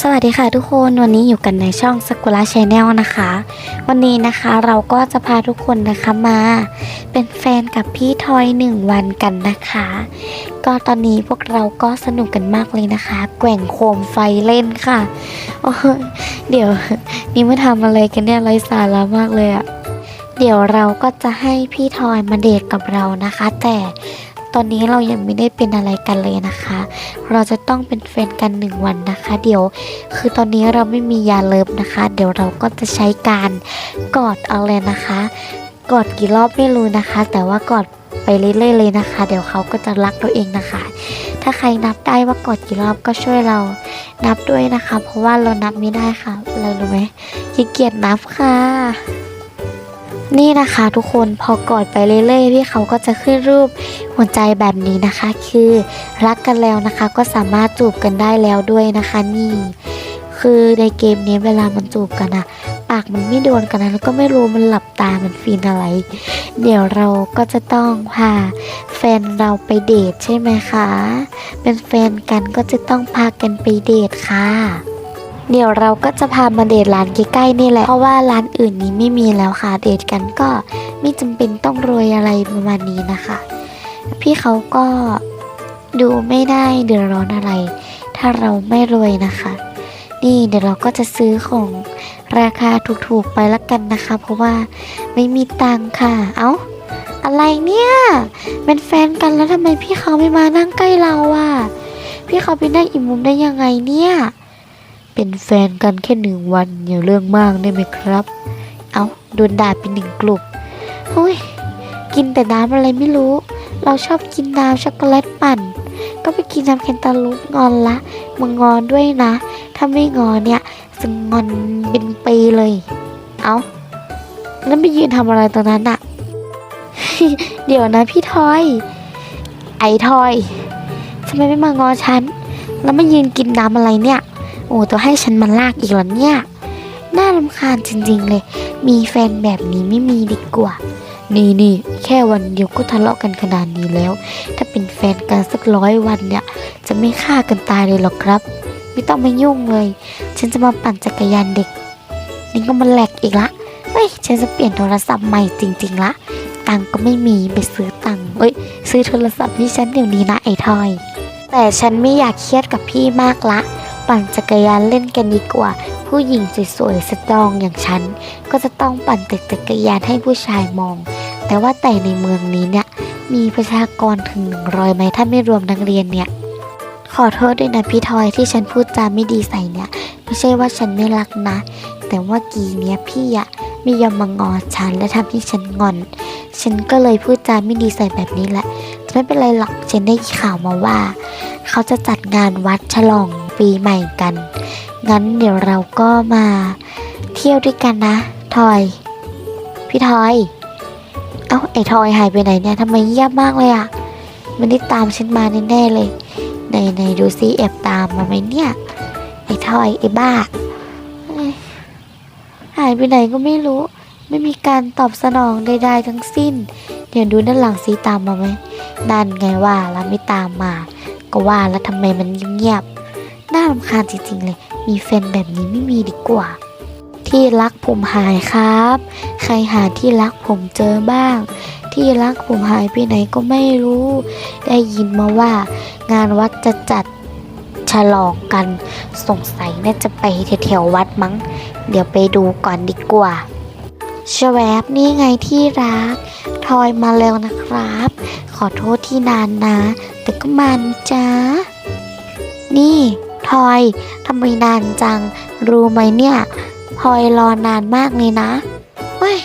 สวัสดีค่ะทุกคนวันนี้อยู่กันในช่องสกุลาชแนลนะคะ วันนี้นะคะเราก็จะพาทุกคนนะคะมา เป็นแฟนกับพี่ทอยหนึ่งวันกันนะคะ ก็ตอนนี้พวกเราก็สนุกกันมากเลยนะคะ แกว่งโคมไฟเล่นค่ะโอ้เดี๋ยวนี่มาทำอะไรกันเนี่ยไร้สาระมากเลยอะเดี๋ยวเราก็จะให้พี่ทอยมาเดทกับเรานะคะ แต่ ตอนนี้เรายังไม่ได้เป็นอะไรกันเลยนะคะ เราจะต้องเป็นแฟนกันหนึ่งวันนะคะ เดี๋ยว คือตอนนี้เราไม่มียาเลิฟนะคะ เดี๋ยวเราก็จะใช้การกอดเอาเลยนะคะ กอดกี่รอบไม่รู้นะคะ แต่ว่ากอดไปเรื่อยๆเลยนะคะ เดี๋ยวเขาก็จะรักตัวเองนะคะ ถ้าใครนับได้ว่ากอดกี่รอบก็ช่วยเรานับด้วยนะคะ เพราะว่าเรานับไม่ได้ค่ะอะไรรู้ไหมขี้เกียจนับค่ะ นี่นะคะทุกคนพอกอดไปเรื่อยๆพี่เขาก็จะขึ้นรูปหัวใจแบบนี้นะคะ คือรักกันแล้วนะคะ ก็สามารถจูบกันได้แล้วด้วยนะคะนี่ คือในเกมนี้เวลามันจูบกันอะปากมันไม่โดนกันนะแล้วก็ไม่รู้มันหลับตามันฟีนอะไร เดี๋ยวเราก็จะต้องพาแฟนเราไปเดทใช่ไหมคะ เป็นแฟนกันก็จะต้องพากันไปเดทค่ะ เดี๋ยวเราก็จะพามาเดทร้านใกล้ๆนี่แหละ เพราะว่าร้านอื่นนี้ไม่มีแล้วค่ะ เดทกันก็ไม่จำเป็นต้องรวยอะไรประมาณนี้นะคะ พี่เขาก็ดูไม่ได้เดือดร้อนอะไร ถ้าเราไม่รวยนะคะ นี่เดี๋ยวเราก็จะซื้อของราคาถูกๆไปละกันนะคะ เพราะว่าไม่มีตังค่ะ เอ้าอะไรเนี่ย เป็นแฟนกันแล้วทำไมพี่เขาไม่มานั่งใกล้เราอะพี่เขาไปนั่งอิ่มมุมได้ยังไงเนี่ย เป็นแฟนกันแค่หนึ่งวันอย่าเรื่องมากได้ไหมครับ เอาโดนด่าเป็นหนึ่งกลุ่มเฮ้ยกินแต่น้ำอะไรไม่รู้ เราชอบกินน้ำช็อกโกแลตปั่น ก็ไปกินน้ำแคนตาลูปงอนละมึงงอนด้วยนะ ถ้าไม่งอนเนี่ยจะงอนเป็นปีเลย เอาแล้วไปยืนทำอะไรตรงนั้นอะเดี๋ยวนะพี่ทอย ไอทอยทำไมไม่มางอฉัน แล้วมายืนกินน้ำอะไรเนี่ย โอ้ตัวให้ฉันมาลากอีกเหรอเนี่ย น่ารำคาญจริงๆเลย มีแฟนแบบนี้ไม่มีดีกว่า นี่นี่แค่วันเดียวก็ทะเลาะกันขนาดนี้แล้ว ถ้าเป็นแฟนกันสักร้อยวันเนี่ย จะไม่ฆ่ากันตายเลยหรอกครับ ไม่ต้องมายุ่งเลย ฉันจะมาปั่นจักรยานเด็ก นี่ก็มันแหลกอีกละเฮ้ยฉันจะเปลี่ยนโทรศัพท์ใหม่จริง ๆละตังก็ไม่มีไปซื้อตังเอ้ย ซื้อโทรศัพท์นี่ฉันเดี๋ยวนี้นะไอ้ทอย แต่ฉันไม่อยากเครียดกับพี่มากละ ปั่นจักรยานเล่นกันดีกว่า ผู้หญิงสวยๆสตรองอย่างฉัน ก็จะต้องปั่นแต่จักรยานให้ผู้ชายมอง แต่ว่าแต่ในเมืองนี้เนี่ย มีประชากรถึงหนึ่งร้อยไหมถ้าไม่รวมนักเรียนเนี่ย ขอโทษด้วยนะพี่ทอยที่ฉันพูดจาไม่ดีใส่เนี่ย ไม่ใช่ว่าฉันไม่รักนะ แต่ว่ากีเนี้ยพี่อะไม่ยอมมางอฉันและทำให้ฉันงอน ฉันก็เลยพูดจาไม่ดีใส่แบบนี้แหละ ไม่เป็นไรหรอกฉันได้ข่าวมาว่า เขาจะจัดงานวัดฉลอง ปีใหม่กัน งั้นเดี๋ยวเราก็มาเที่ยวด้วยกันนะ ทอย พี่ทอย เอ้าไอ้ทอยหายไปไหนเนี่ยทำไมเงียบมากเลยอะมันได้ตามฉันมาแน่ๆเลยไหนไหนดูซิแอบตามมาไหมเนี่ย ไอ้ทอยไอ้บ้า หายไปไหนก็ไม่รู้ ไม่มีการตอบสนองใดๆทั้งสิ้น เดี๋ยวดูด้านหลังซีตามมาไหมนั่นไงว่าแล้วไม่ตามมา ก็ว่าแล้วทำไมมันเงียบ น่ารำคาญจริงๆเลย มีแฟนแบบนี้ไม่มีดีกว่า ที่รักผมหายครับ ใครหาที่รักผมเจอบ้าง ที่รักผมหายไปไหนก็ไม่รู้ ได้ยินมาว่างานวัดจะจัดฉลองกันสงสัยน่าจะไปแถวๆวัดมั้ง เดี๋ยวไปดูก่อนดีกว่าชแวบนี่ไงที่รัก ทอยมาแล้วนะครับ ขอโทษที่นานนะ แต่ก็มานจ้านี่ ทอยทำไมนานจัง รู้ไหมเนี่ยพลอยรอนานมากเลยนะเฮ้ย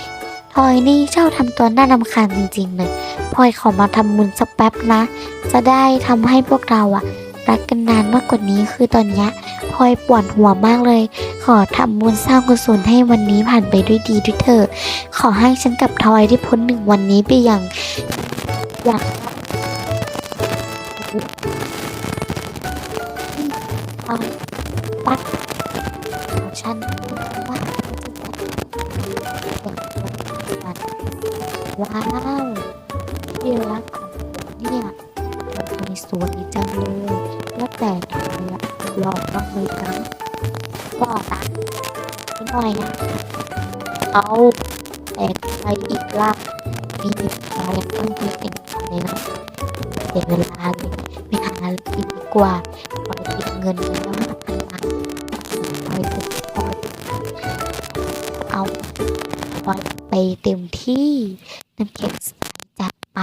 พลอยนี่เจ้าทำตัวน่ารำคาญจริงๆเลยพลอยขอมาทำบุญสักแป๊บนะ จะได้ทำให้พวกเราอะรักกันนานมากกว่านี้คือตอนเนี้ยพลอยปวดหัวมากเลย ขอทำบุญสร้างกุศลให้วันนี้ผ่านไปด้วยดีด้วยเถอะขอให้ฉันกับทอยได้พ้นหนึ่งวันนี้ไปอย่างอย่าง ว้าวที่รักของผมเนี่ยทำไมสวยจังเลยว่าแต่ทำไมอะหล่อมากเลยครับบอกนะไม่หน่อยนะเอาแต่ไปอีกล่ะมีอะไรต้องมีเป็นของเลยนะเสียเวลาเลยไม่หาอะไรกินดีกว่าปล่อยติดเงินแล้ว เต็มที่น้ำแข็งจัดไป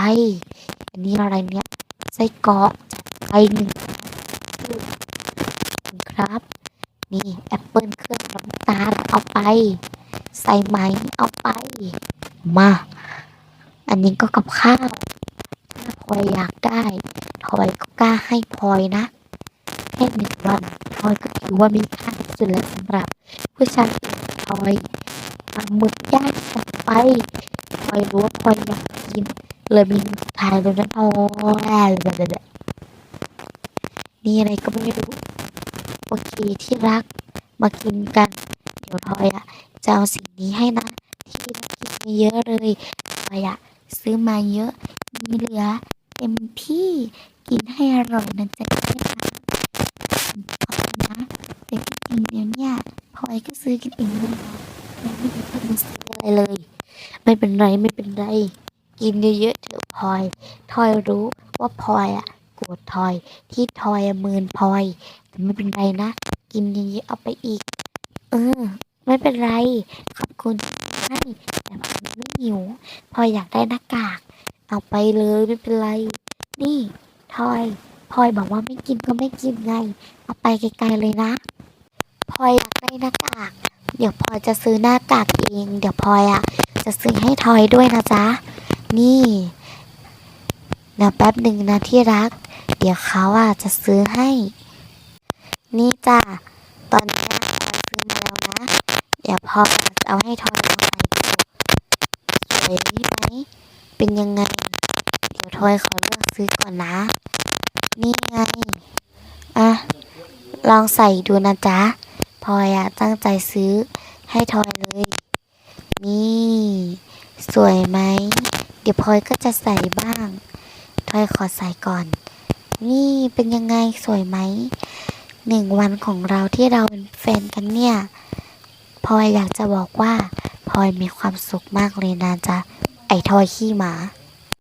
อันนี้อะไรเนี่ยไส้กรอกจัดไปหนึ่งครับ นี่แอปเปิลเครื่องน้ำตาลเอาไป ใส่ไหมเอาไป มา อันนี้ก็กับข้าวถ้าพลอยอยากได้พลอยก็กล้าให้พลอยนะแค่หนึ่งวันพลอยก็ถือว่ามีค่าที่สุดแล้วสำหรับผู้ชายอย่พลอย หมึกย่างจัดไปพลอยรู้ว่าพลอยอยากกิน เลยมีสุดท้ายแล้วนะพลอยนี่อะไรก็ไม่รู้ โอเคที่รักมากินกัน เดี๋ยวพลอยอะจะเอาสิ่งนี้ให้นะ ที่รักกินเยอะเลยพลอยอะซื้อมาเยอะ มีเหลือเต็มที่กินให้อร่อยนะจ๊ะที่รักขอบคุณนะแต่จริงเดี๋ยวเนี่ยพลอยก็ซื้อกินเองเลยนะ ไม่ได้ทำซื้อะไรเลย ไม่เป็นไรไม่เป็นไร กินเยอะๆเถอะพลอยทอยรู้ว่าพลอยอะโกรธทอยที่ทอยอะเมินพลอยแต่ไม่เป็นไรนะ กินเยอะๆเอาไปอีก เออ ไม่เป็นไร ขอบคุณให้แต่พลอยไม่หิวพลอยอยากได้หน้ากาก เอาไปเลยไม่เป็นไร นี่ทอยพลอยบอกว่าไม่กินก็ไม่กินไง เอาไปไกลๆเลยนะพลอยอยากได้หน้ากาก เดี๋ยวพลอยจะซื้อหน้ากากเอง เดี๋ยวพลอยอะ จะซื้อให้ทอยด้วยนะจ๊ะ นี่เดี๋ยวแป๊บหนึ่งนะที่รัก เดี๋ยวเขาอะจะซื้อให้ นี่จ้ะ ตอนนี้พลอยซื้อมาแล้วนะ เดี๋ยวพลอยจะเอาให้ทอยลองใส่ดูสวยไหม เป็นยังไง เดี๋ยวทอยขอเลือกซื้อก่อนนะ นี่ไง อะ ลองใส่ดูนะจ๊ะ อยอะตั้งใจซื้อให้ทอยเลย นี่ สวยไหม เดี๋ยวพลอยก็จะใส่บ้างทอยขอใส่ก่อน นี่เป็นยังไงสวยไหมหนึ่งวันของเราที่เราเป็นแฟนกันเนี่ยพลอยอยากจะบอกว่าพลอยมีความสุขมากเลยนะจ๊ะไอทอยขี้หมา